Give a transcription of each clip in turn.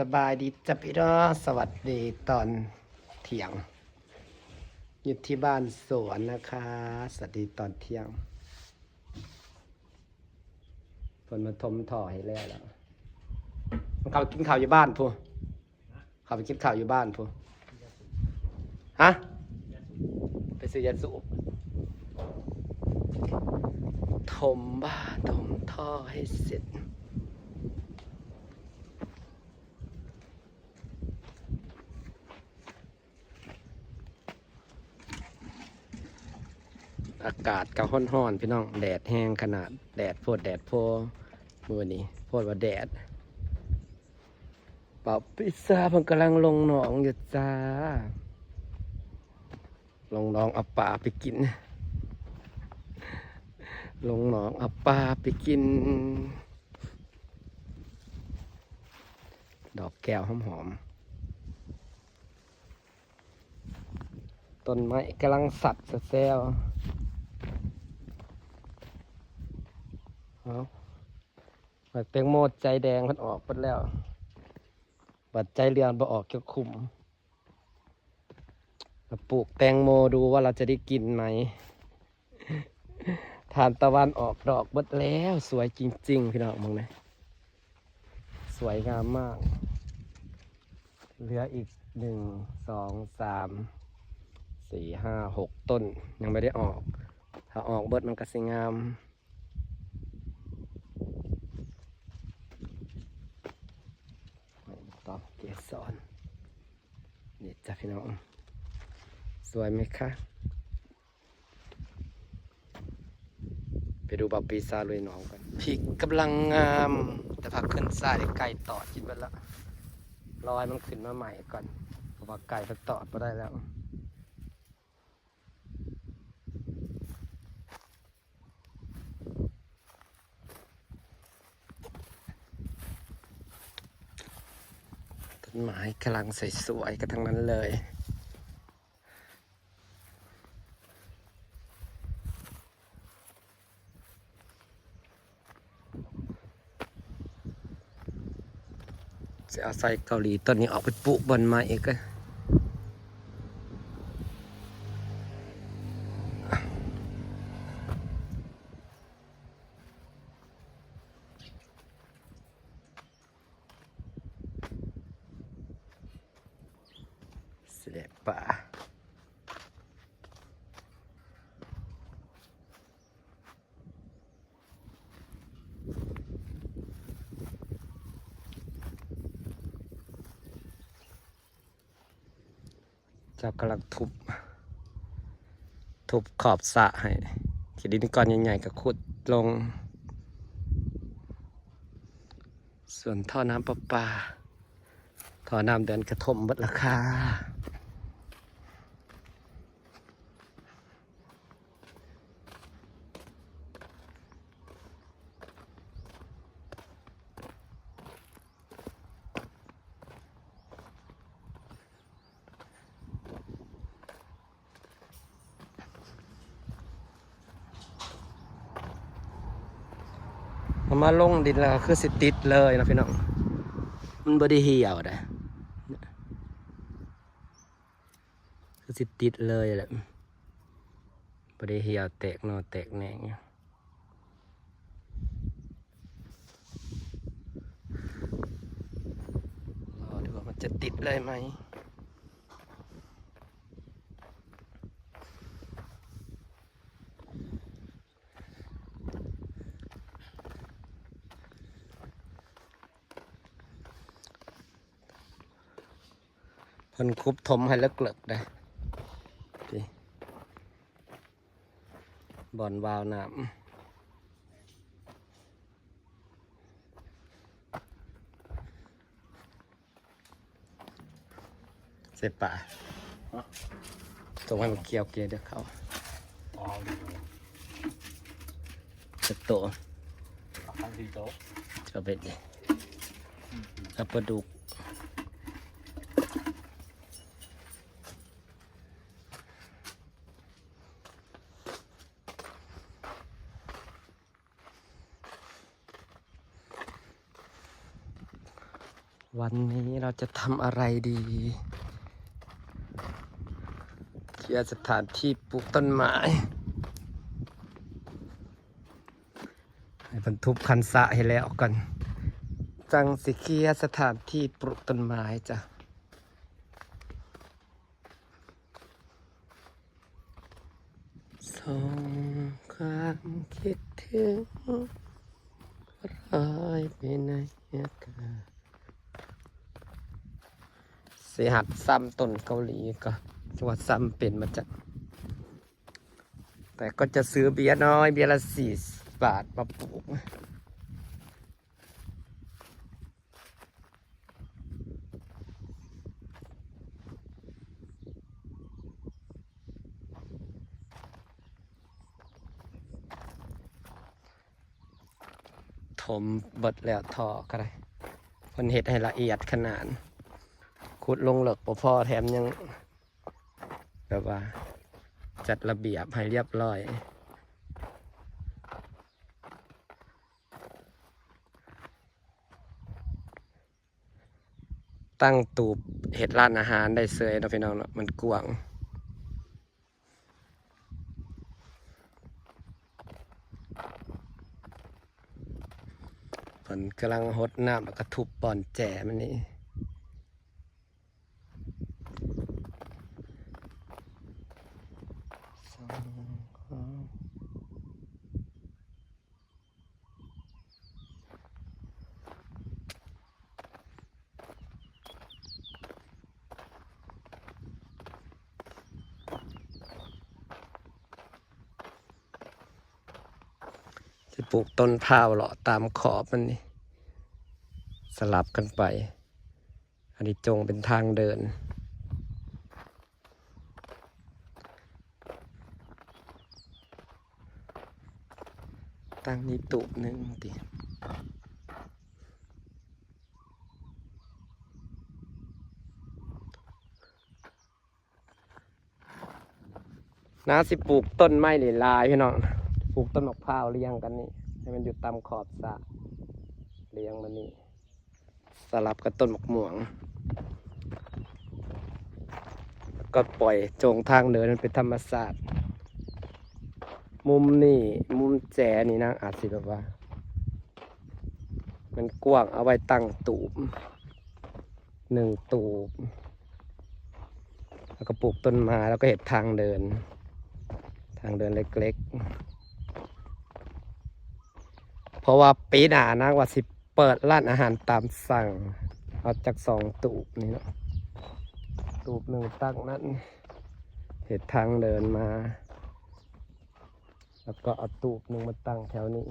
สบายดีจ้ะพี่น้องสวัสดีตอนเที่ยงอยู่ที่บ้านสวนนะคะ สวัสดีตอนเที่ยงฝนมาทมถ่อให้แล้วแล้วมันเขากินข้าวอยู่บ้านพูเขาไปกินข้าวอยู่บ้านพูฮะไปซื้อยาสูบถมบ้านถมท่อให้เสร็จากาศก็ห้อนๆพี่น้องแดดแห้งขนาดแดดโพดแดดโพมือนี้โพดว่าแดดป่าพิซซ่าเพิ่งกำลังลงหนองอยู่จ้า ลงหนองเอาปลาไปกิน ลงหนองเอาปลาไปกิน ดอกแก้วหอมๆต้นไม้กำลังสัดแซวเอา บัดแตงโมใจแดงมันออกหมดแล้ว บัดใจเรืองบ่ออกจะคุมปลูกแตงโมดูว่าเราจะได้กินไหมทานตะวันออกดอกหมดแล้ว สวยจริง ๆ พี่น้องมองนะสวยงามมาก เหลืออีกหนึ่งสองสามสี่ห้าหกต้นยังไม่ได้ออก ถ้าออกเบิดมันก็สิงาม ต่อเกสรนี่จ้ะพี่น้อง สวยไหมคะไปดูบับปีซาลุยหน้องกันพริกกำลังงาม แต่พักขึ้นสายไก่ตอดคิดไว้แล้วรอให้มันขึ้นมาใหม่ก่อนเพราะว่าไก่มันตอดมาได้แล้ว ต้นไม้กำลังสวยๆกันทั้งนั้นเลย จะเอาใส่เกาหลีต้นนี้ออกไปปลูกบนไม้อีกก็ เสียป่าจ้ากำลังทุบ ทุบขอบสะให้ขีดินก้อนใหญ่ๆก็ขุดลง ส่วนท่อน้ำประปาท่อน้ำเดินกระทมหมดราคา เอามาลงดินแล้วก็คือสิติดเลยนะพี่น้อง มันบไดีเหี่ยวนะคือสิติดเลยแหละบไดีเหี่ยวแตกหนอแตกแหนงอยู่รอดูว่ามันจะติดเลยไหม เพิ่นคุบถมให้เลิกเลิกได้พี่บอนวาวน้ำเสร็จป่าส่งให้มันเกี่ยวเกียร์เดี๋ยวเขาอ๋อดีจะโตทางที่โต๊ะจะเป็นดิแล้วปลาดุก วันนี้เราจะทำอะไรดีเคลียร์สถานที่ปลูกต้นไม้ให้บรรทุบคันสะให้แล้วกัน จังสิเคลียร์สถานที่ปลูกต้นไม้จ้ะส่งความคิดถึงลอยไปในอากาศ สีหัดซ้ำต้นเกาหลีก็จังหวัดซ้ำเป็นมาจาก แต่ก็จะซื้อเบียร์น้อย เบียร์ละสี่บาทมาปลูกถมเบิดแล้วทอก็ได้คนเห็ดให้ละเอียดขนาด ขุดลงเหลือกปพอแถมยังแบบว่า จัดระเบียบให้เรียบร้อย ตั้งตูบเห็ดร้านอาหารได้เสยนะพี่น้องเนาะมันกว้างฝนกำลังหดน้ำแล้วก็ทุบป่อนแจมันนี่ จะปลูกต้นพร้าวเหรอตามขอบมันนี่ สลับกันไป อันนี้จงเป็นทางเดิน ตั้งนี้ตุบหนึ่งติน้าสิปลูกต้นไม้หรือลายพี่น้อง ปลูกต้นมะพร้าวเรียงกันนี่ให้มันอยู่ตามขอบสระเรียงมันนี่สลับกับต้นมะม่วงแล้วก็ปล่อยโจงทางเดินมันเป็นธรรมศาสตร์มุมนี่มุมแจนี่นะอาจสิแบบว่า มันกว้างเอาไว้ตั้งตูบหนึ่งตูบแล้วก็ปลูกต้นไม้แล้วก็เห็ดทางเดิน ทางเดินเล็กๆ เพราะว่าปีหน้านะว่าสิเปิดร้านอาหารตามสั่ง เอาจากสองตูบนี่เนาะตูบหนึ่งตั้งนั้นเห็ดทางเดินมา แล้วก็เอาตูบหนึ่งมาตั้งแถวนี้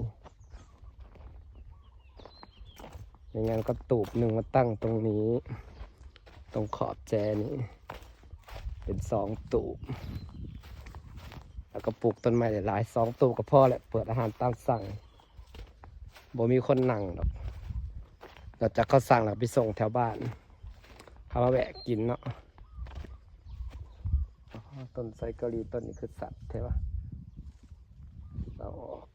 อย่างงั้นก็ตูบหนึ่งมาตั้งตรงนี้ ตรงขอบแจนี้ เป็นสองตูบแล้วก็ปลูกต้นไม้หลายสองตูบก็พอแหละเปิดอาหารตามสั่ง บ่มีคนนั่งหรอกเราจะเขาสั่งเราไปส่งแถวบ้านเขามาแวะกินเนาะต้นไทรเกาหลีต้นนี้คือสัตว์ใช่ปะเราออก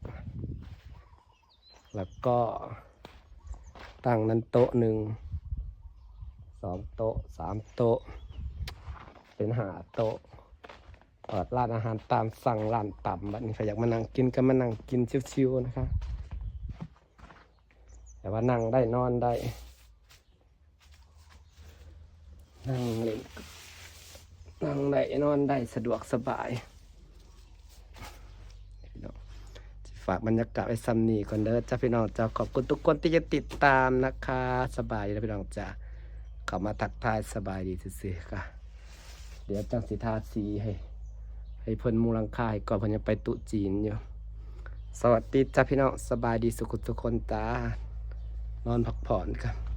แล้วก็ตั้งนั้นโต๊ะหนึ่งสองโต๊ะสามโต๊ะ เป็นหาโต๊ะเปิดร้านอาหารตามสั่งร้านต่ำแบัดนี้ใครอยากมานั่งกินก็มานั่งกินชิวๆนะคะ แต่ว่านั่งได้นอนได้ นั่งเล่นนั่งได้นอนได้สะดวกสบายฝากบรรยากาศไว้ซ้ำนี่ก่อนเด้อจ้าพี่น้องจ้าขอบคุณทุกคนที่จะติดตามนะคะ สบายดีนะพี่น้องจ้าเข้ามาทักทายสบายดีซื่อๆค่ะ เดี๋ยวจังสิทาสีให้ ให้เพิ่นมูลังคายก่อนเพิ่นจะไปตุจีนอยู่ สวัสดีจ้าพี่น้องสบายดีสุขทุกคนจ้า นอนพักผ่อนครับ